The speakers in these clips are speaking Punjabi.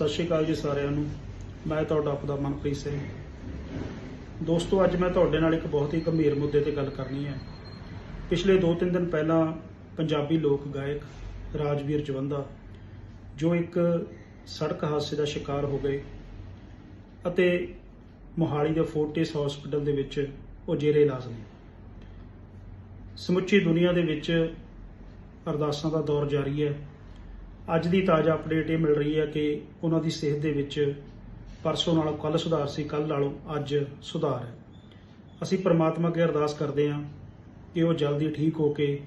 ਸਤਿ ਸ਼੍ਰੀ ਅਕਾਲ ਜੀ ਸਾਰਿਆਂ ਨੂੰ। ਮੈਂ ਤੁਹਾਡਾ ਆਪਦਾ ਮਨਪ੍ਰੀਤ ਸਿੰਘ। ਦੋਸਤੋ, ਅੱਜ ਮੈਂ ਤੁਹਾਡੇ ਨਾਲ ਇੱਕ ਬਹੁਤ ਹੀ ਗੰਭੀਰ ਮੁੱਦੇ ਤੇ ਗੱਲ ਕਰਨੀ ਹੈ। ਪਿਛਲੇ 2-3 ਦਿਨ ਪਹਿਲਾਂ ਪੰਜਾਬੀ ਲੋਕ ਗਾਇਕ ਰਾਜਵੀਰ ਜਵੰਦਾ, ਜੋ ਇੱਕ ਸੜਕ ਹਾਦਸੇ ਦਾ ਸ਼ਿਕਾਰ ਹੋ ਗਏ ਅਤੇ ਮੋਹਾਲੀ ਦੇ ਫੋਰਟਿਸ ਹਸਪੀਟਲ ਦੇ ਵਿੱਚ ਉਹ ਜੇਰੇ ਇਲਾਜ ਨੇ ਸਮੁੱਚੀ ਦੁਨੀਆ ਦੇ ਵਿੱਚ ਅਰਦਾਸਾਂ ਦਾ ਦੌਰ ਜਾਰੀ ਹੈ। ਅੱਜ ਦੀ ਤਾਜ਼ਾ ਅਪਡੇਟ ਇਹ ਮਿਲ ਰਹੀ ਹੈ ਕਿ ਉਹਨਾਂ ਦੀ ਸਿਹਤ ਦੇ ਵਿੱਚ ਪਰਸੋਂ ਨਾਲੋਂ ਕੱਲ ਸੁਧਾਰ ਸੀ ਕੱਲ ਨਾਲੋਂ ਅੱਜ ਸੁਧਾਰ ਹੈ। ਅਸੀਂ ਪ੍ਰਮਾਤਮਾ ਅੱਗੇ ਅਰਦਾਸ ਕਰਦੇ ਹਾਂ ਕਿ ਉਹ ਜਲਦੀ ਠੀਕ ਹੋ ਕੇ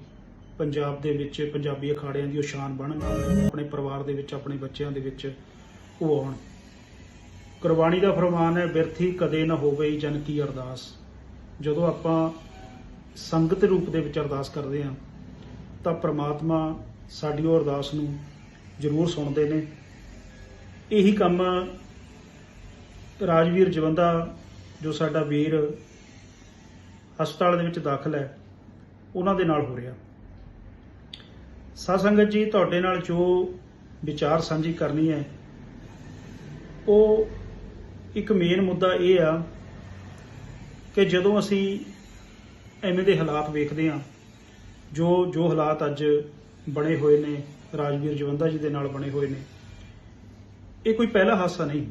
ਪੰਜਾਬ ਦੇ ਵਿੱਚ ਪੰਜਾਬੀ ਅਖਾੜਿਆਂ ਦੀ ਉਹ ਸ਼ਾਨ ਬਣਨ ਆਪਣੇ ਪਰਿਵਾਰ ਦੇ ਵਿੱਚ, ਆਪਣੇ ਬੱਚਿਆਂ ਦੇ ਵਿੱਚ ਉਹ ਆਉਣ। ਕੁਰਬਾਨੀ ਦਾ ਫਰਮਾਨ ਹੈ, ਬਿਰਥੀ ਕਦੇ ਨਾ ਹੋਵੇ ਜਨ ਕੀ ਅਰਦਾਸ। ਜਦੋਂ ਆਪਾਂ ਸੰਗਤ ਰੂਪ ਦੇ ਵਿੱਚ ਅਰਦਾਸ ਕਰਦੇ ਹਾਂ, ਤਾਂ ਪ੍ਰਮਾਤਮਾ ਸਾਡੀ ਉਹ ਅਰਦਾਸ ਨੂੰ ਜ਼ਰੂਰ ਸੁਣਦੇ ਨੇ। ਇਹੀ ਕੰਮ ਰਾਜਵੀਰ ਜਵੰਦਾ, ਜੋ ਸਾਡਾ ਵੀਰ ਹਸਪਤਾਲ ਦੇ ਵਿੱਚ ਦਾਖਲ ਹੈ, ਉਹਨਾਂ ਦੇ ਨਾਲ ਹੋ ਰਿਹਾ। ਸਾਧ ਸੰਗਤ ਜੀ, ਤੁਹਾਡੇ ਨਾਲ ਜੋ ਵਿਚਾਰ ਸਾਂਝੀ ਕਰਨੀ ਹੈ, ਉਹ ਇੱਕ ਮੇਨ ਮੁੱਦਾ ਇਹ ਆ ਕਿ ਜਦੋਂ ਅਸੀਂ ਐਵੇਂ ਦੇ ਹਾਲਾਤ ਵੇਖਦੇ ਹਾਂ, ਜੋ ਜੋ ਹਾਲਾਤ ਅੱਜ ਬਣੇ ਹੋਏ ਨੇ ਰਾਜਵੀਰ ਜਵੰਦਾ ਜੀ ਦੇ ਨਾਲ ਬਣੇ ਹੋਏ ਨੇ। ਇਹ ਕੋਈ ਪਹਿਲਾ ਹਾਦਸਾ ਨਹੀਂ।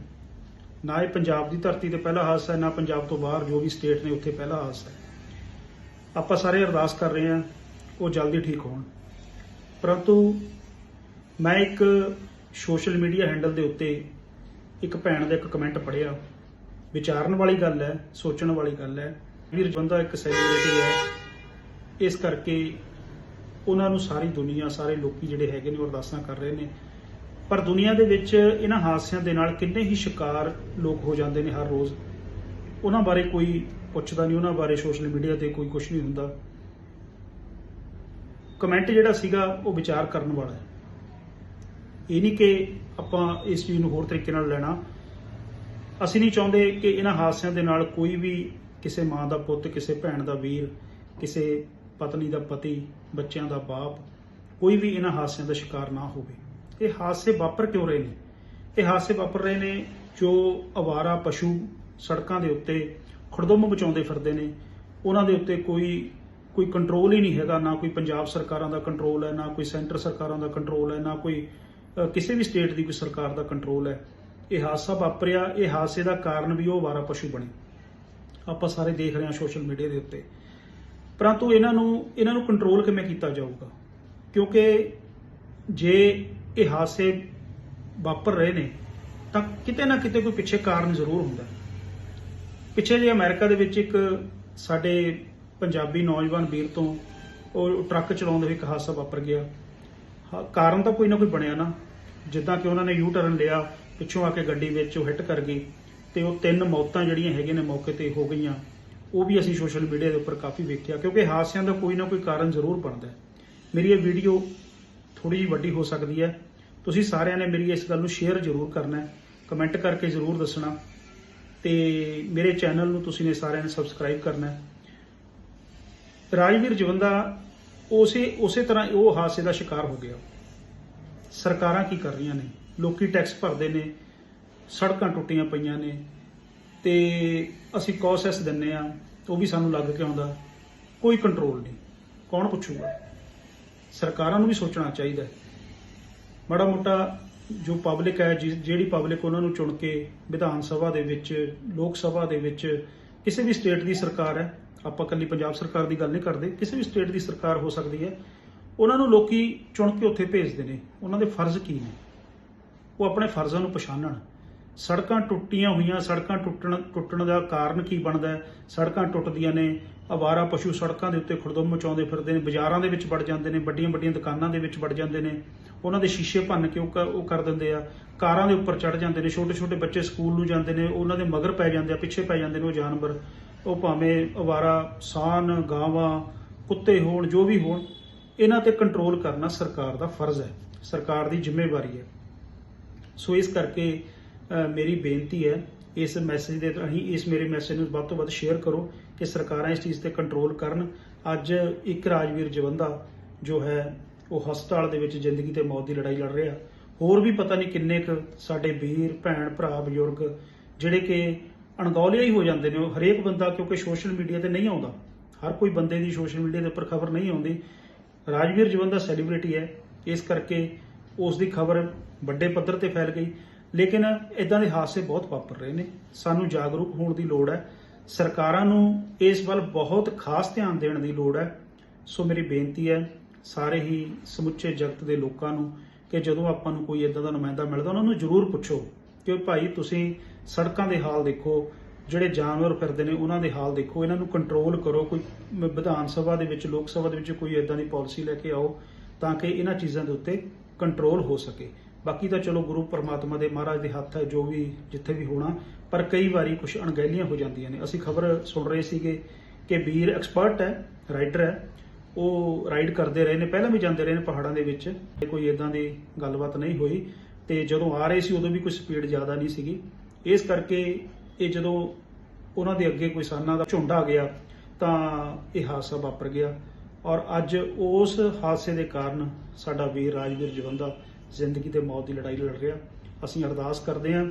ਨਾ ਇਹ ਪੰਜਾਬ ਦੀ ਧਰਤੀ ਤੇ ਪਹਿਲਾ ਹਾਦਸਾ ਹੈ, ਨਾ ਪੰਜਾਬ ਤੋਂ ਬਾਹਰ ਜੋ ਵੀ ਸਟੇਟ ਨੇ ਉੱਥੇ ਪਹਿਲਾ ਹਾਦਸਾ ਹੈ। ਆਪਾਂ ਸਾਰੇ ਅਰਦਾਸ ਕਰ ਰਹੇ ਹਾਂ, ਉਹ ਜਲਦੀ ਠੀਕ ਹੋਣ। ਪਰੰਤੂ ਮੈਂ ਇੱਕ ਸੋਸ਼ਲ ਮੀਡੀਆ ਹੈਂਡਲ ਦੇ ਉੱਤੇ ਇੱਕ ਭੈਣ ਦਾ ਇੱਕ ਕਮੈਂਟ ਪੜਿਆ ਵਿਚਾਰਨ ਵਾਲੀ ਗੱਲ ਹੈ, ਸੋਚਣ ਵਾਲੀ ਗੱਲ ਹੈ। ਵੀਰ ਜਵੰਦਾ ਇੱਕ ਸੈਲੀਬ੍ਰਿਟੀ ਹੈ। ਇਸ ਕਰਕੇ ਉਹਨਾਂ ਨੂੰ ਸਾਰੀ ਦੁਨੀਆ, ਸਾਰੇ ਲੋਕੀ ਜਿਹੜੇ ਹੈਗੇ ਨੇ ਉਹ ਅਰਦਾਸਾਂ ਕਰ ਰਹੇ ਨੇ। ਪਰ ਦੁਨੀਆ ਦੇ ਵਿੱਚ ਇਹਨਾਂ ਹਾਦਸਿਆਂ ਦੇ ਨਾਲ ਕਿੰਨੇ ਹੀ ਸ਼ਿਕਾਰ ਲੋਕ ਹੋ ਜਾਂਦੇ ਨੇ ਹਰ ਰੋਜ਼। ਉਹਨਾਂ ਬਾਰੇ ਕੋਈ ਪੁੱਛਦਾ ਨਹੀਂ, ਉਹਨਾਂ ਬਾਰੇ ਸੋਸ਼ਲ ਮੀਡੀਆ ਤੇ ਕੋਈ ਕੁਝ ਨਹੀਂ ਹੁੰਦਾ। ਕਮੈਂਟ ਜਿਹੜਾ ਸੀਗਾ, ਉਹ ਵਿਚਾਰ ਕਰਨ ਵਾਲਾ ਹੈ। ਇਹ ਨਹੀਂ ਕਿ ਆਪਾਂ ਇਸ ਚੀਜ਼ ਨੂੰ ਹੋਰ ਤਰੀਕੇ ਨਾਲ ਲੈਣਾ। ਅਸੀਂ ਨਹੀਂ ਚਾਹੁੰਦੇ ਕਿ ਇਹਨਾਂ ਹਾਦਸਿਆਂ ਦੇ ਨਾਲ ਕੋਈ ਵੀ ਕਿਸੇ ਮਾਂ ਦਾ ਪੁੱਤ, ਕਿਸੇ ਭੈਣ ਦਾ ਵੀਰ, ਕਿਸੇ ਪਤਨੀ ਦਾ ਪਤੀ, ਬੱਚਿਆਂ ਦਾ ਬਾਪ, ਕੋਈ ਵੀ ਇਹਨਾਂ ਹਾਦਸਿਆਂ ਦਾ ਸ਼ਿਕਾਰ ਨਾ ਹੋਵੇ। ਇਹ ਹਾਦਸੇ ਵਾਪਰ ਕਿਉਂ ਰਹੇ ਨੇ? ਇਹ ਹਾਦਸੇ ਵਾਪਰ ਰਹੇ ਨੇ ਜੋ ਅਵਾਰਾ ਪਸ਼ੂ ਸੜਕਾਂ ਦੇ ਉੱਤੇ ਖੜਦੁੰਮ ਬਚਾਉਂਦੇ ਫਿਰਦੇ ਨੇ। ਉਹਨਾਂ ਦੇ ਉੱਤੇ ਕੋਈ ਕੋਈ ਕੰਟਰੋਲ ਹੀ ਨਹੀਂ ਹੈਗਾ, ਨਾ ਕੋਈ ਪੰਜਾਬ ਸਰਕਾਰਾਂ ਦਾ ਕੰਟਰੋਲ ਹੈ, ਨਾ ਕੋਈ ਸੈਂਟਰ ਸਰਕਾਰਾਂ ਦਾ ਕੰਟਰੋਲ ਹੈ, ਨਾ ਕੋਈ ਕਿਸੇ ਵੀ ਸਟੇਟ ਦੀ ਕੋਈ ਸਰਕਾਰ ਦਾ ਕੰਟਰੋਲ ਹੈ। ਇਹ ਹਾਦਸਾ ਵਾਪਰਿਆ, ਇਹ ਹਾਦਸੇ ਦਾ ਕਾਰਨ ਵੀ ਉਹ ਅਵਾਰਾ ਪਸ਼ੂ ਬਣੇ। ਆਪਾਂ ਸਾਰੇ ਦੇਖ ਰਹੇ ਹਾਂ ਸੋਸ਼ਲ ਮੀਡੀਆ ਦੇ ਉੱਤੇ। ਪਰੰਤੂ ਇਹਨਾਂ ਨੂੰ ਇਹਨਾਂ ਨੂੰ ਕੰਟਰੋਲ ਕਿਵੇਂ ਕੀਤਾ ਜਾਊਗਾ? ਕਿਉਂਕਿ ਜੇ ਇਹ ਹਾਦਸੇ ਵਾਪਰ ਰਹੇ ਨੇ ਤਾਂ ਕਿਤੇ ਨਾ ਕਿਤੇ ਕੋਈ ਪਿੱਛੇ ਕਾਰਨ ਜ਼ਰੂਰ ਹੁੰਦਾ। ਪਿੱਛੇ ਜੇ ਅਮਰੀਕਾ ਦੇ ਵਿੱਚ ਇੱਕ ਸਾਡੇ ਪੰਜਾਬੀ ਨੌਜਵਾਨ ਵੀਰ ਤੋਂ ਉਹ ਟਰੱਕ ਚਲਾਉਂਦੇ ਹੋਏ ਇੱਕ ਹਾਦਸਾ ਵਾਪਰ ਗਿਆ। ਹਾਂ, ਕਾਰਨ ਤਾਂ ਕੋਈ ਨਾ ਕੋਈ ਬਣਿਆ ਨਾ। ਜਿੱਦਾਂ ਕਿ ਉਹਨਾਂ ਨੇ ਯੂ ਟਰਨ ਲਿਆ ਪਿੱਛੋਂ ਆ ਕੇ ਗੱਡੀ ਵਿੱਚ ਉਹ ਹਿੱਟ ਕਰ ਗਈ ਤੇ ਉਹ ਤਿੰਨ ਮੌਤਾਂ ਜਿਹੜੀਆਂ ਹੈਗੀਆਂ ਨੇ ਮੌਕੇ ਤੇ ਹੋ ਗਈਆਂ। ਉਹ ਵੀ ਅਸੀਂ ਸੋਸ਼ਲ ਮੀਡੀਆ ਦੇ ਉੱਪਰ ਕਾਫੀ ਵੇਖਿਆ, ਕਿਉਂਕਿ ਹਾਦਸਿਆਂ ਦਾ ਕੋਈ ਨਾ ਕੋਈ ਕਾਰਨ ਜ਼ਰੂਰ ਬਣਦਾ ਹੈ। ਮੇਰੀ ਇਹ ਵੀਡੀਓ ਥੋੜੀ ਜਿਹੀ ਵੱਡੀ ਹੋ ਸਕਦੀ ਹੈ। ਤੁਸੀਂ ਸਾਰਿਆਂ ਨੇ ਮੇਰੀ ਇਸ ਗੱਲ ਨੂੰ ਸ਼ੇਅਰ ਜ਼ਰੂਰ ਕਰਨਾ ਹੈ। ਕਮੈਂਟ ਕਰਕੇ ਜ਼ਰੂਰ ਦੱਸਣਾ। ਤੇ ਮੇਰੇ ਚੈਨਲ ਨੂੰ ਤੁਸੀਂ ਨੇ ਸਾਰਿਆਂ ਨੇ ਸਬਸਕ੍ਰਾਈਬ ਕਰਨਾ ਹੈ। ਰਾਜਵੀਰ ਜਵੰਦਾ, ਉਸੇ ਉਸੇ ਤਰ੍ਹਾਂ ਉਹ ਹਾਦਸੇ ਦਾ ਸ਼ਿਕਾਰ ਹੋ ਗਿਆ। ਸਰਕਾਰਾਂ ਕੀ ਕਰ ਰਹੀਆਂ ਨੇ? ਲੋਕੀ ਟੈਕਸ ਭਰਦੇ ਨੇ, ਸੜਕਾਂ ਟੁੱਟੀਆਂ ਪਈਆਂ ਨੇ। ਤੇ ਅਸੀਂ ਕੌਸੈਸ ਦਿੰਨੇ ਆ ਉਹ ਵੀ ਸਾਨੂੰ ਲੱਗ ਕੇ ਆਉਂਦਾ। ਕੋਈ ਕੰਟਰੋਲ ਨਹੀਂ। ਕੌਣ ਪੁੱਛੂਗਾ? ਸਰਕਾਰਾਂ ਨੂੰ ਵੀ ਸੋਚਣਾ ਚਾਹੀਦਾ। ਮਾੜਾ ਮੋਟਾ ਜੋ ਪਬਲਿਕ ਹੈ, ਜਿ- ਜਿਹੜੀ ਪਬਲਿਕ ਉਹਨਾਂ ਨੂੰ ਚੁਣ ਕੇ ਵਿਧਾਨ ਸਭਾ ਦੇ ਵਿੱਚ, ਲੋਕ ਸਭਾ ਦੇ ਵਿੱਚ, ਕਿਸੇ ਵੀ ਸਟੇਟ ਦੀ ਸਰਕਾਰ ਹੈ, ਆਪਾਂ ਕੱਲੀ ਪੰਜਾਬ ਸਰਕਾਰ ਦੀ ਗੱਲ ਨਹੀਂ ਕਰਦੇ, ਕਿਸੇ ਵੀ ਸਟੇਟ ਦੀ ਸਰਕਾਰ ਹੋ ਸਕਦੀ ਹੈ, ਉਹਨਾਂ ਨੂੰ ਲੋਕੀ ਚੁਣ ਕੇ ਉੱਥੇ ਭੇਜਦੇ ਨੇ। ਉਹਨਾਂ ਦੇ ਫਰਜ਼ ਕੀ ਨੇ? ਉਹ ਆਪਣੇ ਫਰਜ਼ਾਂ ਨੂੰ ਪਛਾਣਨ। ਸੜਕਾਂ ਟੁੱਟੀਆਂ ਹੋਈਆਂ, ਸੜਕਾਂ ਟੁੱਟਣ ਟੁੱਟਣ ਦਾ ਕਾਰਨ ਕੀ ਬਣਦਾ ਸੜਕਾਂ ਟੁੱਟਦੀਆਂ ਨੇ ਅਵਾਰਾ ਪਸ਼ੂ ਸੜਕਾਂ ਦੇ ਉੱਤੇ ਖੁਰਦੁੰਮ ਮਚਾਉਂਦੇ ਫਿਰਦੇ ਨੇ, ਬਾਜ਼ਾਰਾਂ ਦੇ ਵਿੱਚ ਵੜ ਜਾਂਦੇ ਨੇ, ਵੱਡੀਆਂ ਵੱਡੀਆਂ ਦੁਕਾਨਾਂ ਦੇ ਵਿੱਚ ਵੜ ਜਾਂਦੇ ਨੇ। ਉਹਨਾਂ ਦੇ ਸ਼ੀਸ਼ੇ ਭੰਨ ਕੇ ਉਹ ਕ- ਉਹ ਕਰ ਦਿੰਦੇ ਆ। ਕਾਰਾਂ ਦੇ ਉੱਪਰ ਚੜ ਜਾਂਦੇ ਨੇ ਛੋਟੇ ਛੋਟੇ ਬੱਚੇ ਸਕੂਲ ਨੂੰ ਜਾਂਦੇ ਨੇ, ਉਹਨਾਂ ਦੇ ਮਗਰ ਪੈ ਜਾਂਦੇ ਆ, ਪਿੱਛੇ ਪੈ ਜਾਂਦੇ ਨੇ ਉਹ ਜਾਨਵਰ। ਉਹ ਭਾਵੇਂ ਅਵਾਰਾ ਸਾਨ, ਗਾਵਾਂ, ਕੁੱਤੇ ਹੋਣ, ਜੋ ਵੀ ਹੋਣ, ਇਹਨਾਂ ਤੇ ਕੰਟਰੋਲ ਕਰਨਾ ਸਰਕਾਰ ਦਾ ਫਰਜ਼ ਹੈ। ਸਰਕਾਰ ਦੀ ਜ਼ਿੰਮੇਵਾਰੀ ਹੈ। ਸੋ ਇਸ ਕਰਕੇ ਮੇਰੀ ਬੇਨਤੀ ਹੈ, ਇਸ ਮੈਸੇਜ ਦੇ ਰਾਹੀਂ, ਇਸ ਮੇਰੇ ਮੈਸੇਜ ਨੂੰ ਵੱਧ ਤੋਂ ਵੱਧ ਸ਼ੇਅਰ ਕਰੋ ਕਿ ਸਰਕਾਰਾਂ ਇਸ ਚੀਜ਼ ਤੇ ਕੰਟਰੋਲ ਕਰਨ। ਅੱਜ ਇੱਕ ਰਾਜਵੀਰ ਜਵੰਦਾ ਜੋ ਹੈ, ਉਹ ਹਸਪਤਾਲ ਦੇ ਵਿੱਚ ਜ਼ਿੰਦਗੀ ਤੇ ਮੌਤ ਦੀ ਲੜਾਈ ਲੜ ਰਿਹਾ। ਹੋਰ ਵੀ ਪਤਾ ਨਹੀਂ ਕਿੰਨੇ ਕੁ ਸਾਡੇ ਵੀਰ, ਭੈਣ, ਭਰਾ, ਬਜ਼ੁਰਗ, ਜਿਹੜੇ ਕਿ ਅਣਗੌਲਿਆ ਹੀ ਹੋ ਜਾਂਦੇ ਨੇ। ਉਹ ਹਰੇਕ ਬੰਦਾ ਕਿਉਂਕਿ ਸੋਸ਼ਲ ਮੀਡੀਆ ਤੇ ਨਹੀਂ ਆਉਂਦਾ। ਹਰ ਕੋਈ ਬੰਦੇ ਦੀ ਸੋਸ਼ਲ ਮੀਡੀਆ ਦੇ ਉੱਪਰ ਖਬਰ ਨਹੀਂ ਆਉਂਦੀ। ਰਾਜਵੀਰ ਜਵੰਦਾ ਸੈਲੀਬ੍ਰਿਟੀ ਹੈ। ਇਸ ਕਰਕੇ ਉਸ ਦੀ ਖਬਰ ਵੱਡੇ ਪੱਧਰ ਤੇ ਫੈਲ ਗਈ। ਲੇਕਿਨ ਇਦਾਂ ਦੇ ਹਾਦਸੇ ਬਹੁਤ ਵਾਪਰ ਰਹੇ ਨੇ। ਸਾਨੂੰ ਜਾਗਰੂਕ ਹੋਣ ਦੀ ਲੋੜ ਹੈ। ਸਰਕਾਰਾਂ ਨੂੰ ਇਸ ਵੱਲ ਬਹੁਤ ਖਾਸ ਧਿਆਨ ਦੇਣ ਦੀ ਲੋੜ ਹੈ। ਸੋ ਮੇਰੀ ਬੇਨਤੀ ਹੈ ਸਾਰੇ ਹੀ ਸਮੁੱਚੇ ਜਗਤ ਦੇ ਲੋਕਾਂ ਨੂੰ ਕਿ ਜਦੋਂ ਆਪਾਂ ਨੂੰ ਕੋਈ ਇਦਾਂ ਦਾ ਨੁਮਾਇੰਦਾ ਮਿਲਦਾ, ਉਹਨਾਂ ਨੂੰ ਜ਼ਰੂਰ ਪੁੱਛੋ ਕਿ ਭਾਈ ਤੁਸੀਂ ਸੜਕਾਂ ਦੇ ਹਾਲ ਦੇਖੋ, ਜਿਹੜੇ ਜਾਨਵਰ ਫਿਰਦੇ ਨੇ, ਉਹਨਾਂ ਦੇ ਹਾਲ ਦੇਖੋ, ਇਹਨਾਂ ਨੂੰ ਕੰਟਰੋਲ ਕਰੋ। ਕੋਈ ਵਿਧਾਨ ਸਭਾ ਦੇ ਵਿੱਚ, ਲੋਕ ਸਭਾ ਦੇ ਵਿੱਚ ਕੋਈ ਇਦਾਂ ਦੀ ਪਾਲਿਸੀ ਲੈ ਕੇ ਆਓ ਤਾਂ ਕਿ ਇਹਨਾਂ ਚੀਜ਼ਾਂ ਦੇ ਉੱਤੇ ਕੰਟਰੋਲ ਹੋ ਸਕੇ। ਬਾਕੀ ਤਾਂ ਚਲੋ ਗੁਰੂ ਪਰਮਾਤਮਾ ਦੇ ਮਹਾਰਾਜ ਦੇ ਹੱਥ ਹੈ, ਜੋ ਵੀ ਜਿੱਥੇ ਵੀ ਹੋਣਾ, ਪਰ ਕਈ ਵਾਰੀ ਕੁਝ ਅਣਗਹਿਲੀਆਂ ਹੋ ਜਾਂਦੀਆਂ ਨੇ। ਅਸੀਂ ਖਬਰ ਸੁਣ ਰਹੇ ਸੀਗੇ ਕਿ ਵੀਰ ਐਕਸਪਰਟ ਹੈ ਰਾਈਡਰ ਹੈ, ਉਹ ਰਾਈਡ ਕਰਦੇ ਰਹੇ ਨੇ, ਪਹਿਲਾਂ ਵੀ ਜਾਂਦੇ ਰਹੇ ਨੇ ਪਹਾੜਾਂ ਦੇ ਵਿੱਚ, ਤੇ ਕੋਈ ਇਦਾਂ ਦੀ ਗੱਲਬਾਤ ਨਹੀਂ ਹੋਈ। ਤੇ ਜਦੋਂ ਆ ਰਹੇ ਸੀ, ਉਦੋਂ ਵੀ ਕੋਈ ਸਪੀਡ ਜ਼ਿਆਦਾ ਨਹੀਂ ਸੀਗੀ। ਇਸ ਕਰਕੇ ਇਹ ਜਦੋਂ ਉਹਨਾਂ ਦੇ ਅੱਗੇ ਕੋਈ ਸਾਨਾਂ ਦਾ ਝੁੰਡ ਆ ਗਿਆ, ਤਾਂ ਇਹ ਹਾਦਸਾ ਵਾਪਰ ਗਿਆ। ਔਰ ਅੱਜ ਉਸ ਹਾਦਸੇ ਦੇ ਕਾਰਨ ਸਾਡਾ ਵੀਰ ਰਾਜਵੀਰ ਜਵੰਦਾ ਜ਼ਿੰਦਗੀ ਤੇ ਮੌਤ ਦੀ ਲੜਾਈ ਲੜ ਰਿਹਾ। ਅਸੀਂ ਅਰਦਾਸ ਕਰਦੇ ਹਾਂ।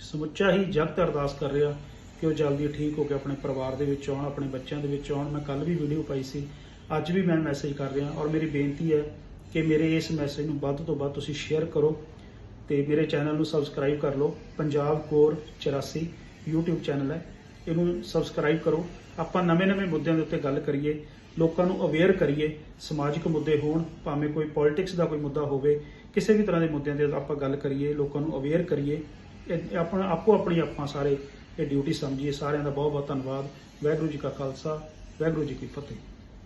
ਸਮੁੱਚਾ ਹੀ ਜਗਤ ਅਰਦਾਸ ਕਰ ਰਿਹਾ ਕਿ ਉਹ ਜਲਦੀ ਠੀਕ ਹੋ ਕੇ ਆਪਣੇ ਪਰਿਵਾਰ ਦੇ ਵਿੱਚ ਆਉਣ, ਆਪਣੇ ਬੱਚਿਆਂ ਦੇ ਵਿੱਚ ਆਉਣ। ਮੈਂ ਕੱਲ ਵੀ ਵੀਡੀਓ ਪਾਈ ਸੀ। ਅੱਜ ਵੀ ਮੈਂ ਮੈਸੇਜ ਕਰ ਰਿਹਾ ਔਰ ਮੇਰੀ ਬੇਨਤੀ ਹੈ ਕਿ ਮੇਰੇ ਇਸ ਮੈਸੇਜ ਨੂੰ ਵੱਧ ਤੋਂ ਵੱਧ ਤੁਸੀਂ ਸ਼ੇਅਰ ਕਰੋ ਤੇ ਮੇਰੇ ਚੈਨਲ ਨੂੰ ਸਬਸਕ੍ਰਾਈਬ ਕਰ ਲਓ। ਪੰਜਾਬ ਕੋਰ 84 YouTube ਚੈਨਲ ਹੈ। ਇਹਨੂੰ ਸਬਸਕ੍ਰਾਈਬ ਕਰੋ। ਆਪਾਂ ਨਵੇਂ-ਨਵੇਂ ਮੁੱਦਿਆਂ ਦੇ ਉੱਤੇ ਗੱਲ ਕਰੀਏ। ਲੋਕਾਂ ਨੂੰ ਅਵੇਅਰ ਕਰੀਏ, ਸਮਾਜਿਕ ਮੁੱਦੇ ਹੋਣ, ਭਾਵੇਂ ਕੋਈ ਪੋਲਿਟਿਕਸ ਦਾ ਕੋਈ ਮੁੱਦਾ ਹੋਵੇ, ਕਿਸੇ ਵੀ ਤਰ੍ਹਾਂ ਦੇ ਮੁੱਦਿਆਂ ਦੇ ਆਪਾਂ ਗੱਲ ਕਰੀਏ, ਲੋਕਾਂ ਨੂੰ ਅਵੇਅਰ ਕਰੀਏ, ਇਹ ਆਪਣਾ ਆਪੋ ਆਪਣੀ ਆਪਾਂ ਸਾਰੇ ਇਹ ਡਿਊਟੀ ਸਮਝੀਏ, ਸਾਰਿਆਂ ਦਾ ਬਹੁਤ ਬਹੁਤ ਧੰਨਵਾਦ। ਵਾਹਿਗੁਰੂ ਜੀ ਕਾ ਖਾਲਸਾ, ਵਾਹਿਗੁਰੂ ਜੀ ਕੀ ਫਤਿਹ।